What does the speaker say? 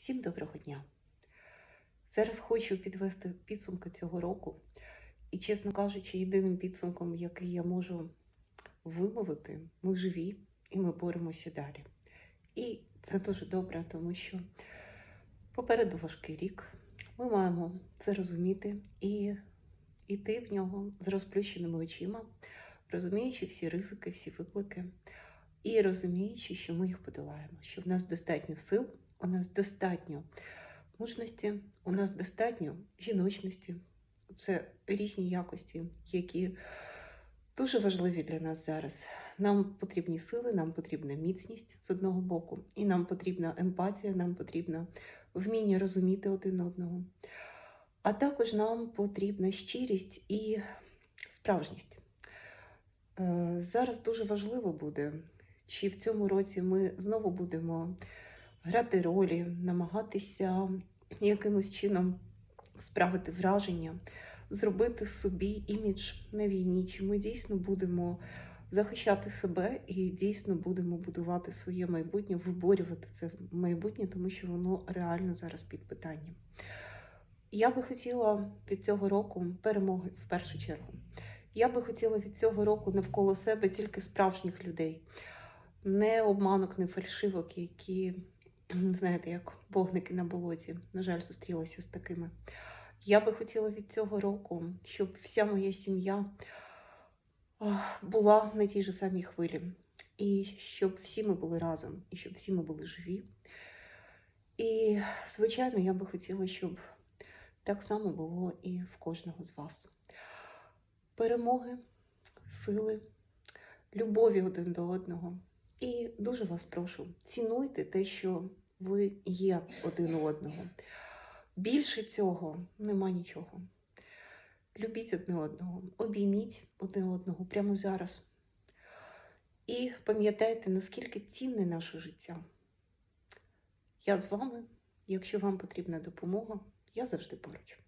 Всім доброго дня! Зараз хочу підвести підсумки цього року. І, чесно кажучи, єдиним підсумком, який я можу вимовити, ми живі і ми боремося далі. І це дуже добре, тому що попереду важкий рік. Ми маємо це розуміти і йти в нього з розплющеними очима, розуміючи всі ризики, всі виклики, і розуміючи, що ми їх подолаємо, що в нас достатньо сил, у нас достатньо мужності, у нас достатньо жіночності. Це різні якості, які дуже важливі для нас зараз. Нам потрібні сили, нам потрібна міцність з одного боку, і нам потрібна емпатія, нам потрібно вміння розуміти один одного. А також нам потрібна щирість і справжність. Е, Зараз дуже важливо буде, чи в цьому році ми знову будемо грати ролі, намагатися якимось чином справити враження, зробити собі імідж на війні, чи ми дійсно будемо захищати себе і дійсно будемо будувати своє майбутнє, виборювати це майбутнє, тому що воно реально зараз під питанням. Я би хотіла від цього року перемоги в першу чергу. Я би хотіла від цього року навколо себе тільки справжніх людей, не обманок, не фальшивок, які, знаєте, як вогники на болоті. На жаль, зустрілася з такими. Я би хотіла від цього року, щоб вся моя сім'я була на тій же самій хвилі, і щоб всі ми були разом, і щоб всі ми були живі. І, звичайно, я би хотіла, щоб так само було і в кожного з вас. Перемоги, сили, любові один до одного. І дуже вас прошу, цінуйте те, що ви є один у одного. Більше цього нема нічого. Любіть одне одного, обійміть одне одного прямо зараз. І пам'ятайте, наскільки цінне наше життя. Я з вами, якщо вам потрібна допомога, я завжди поруч.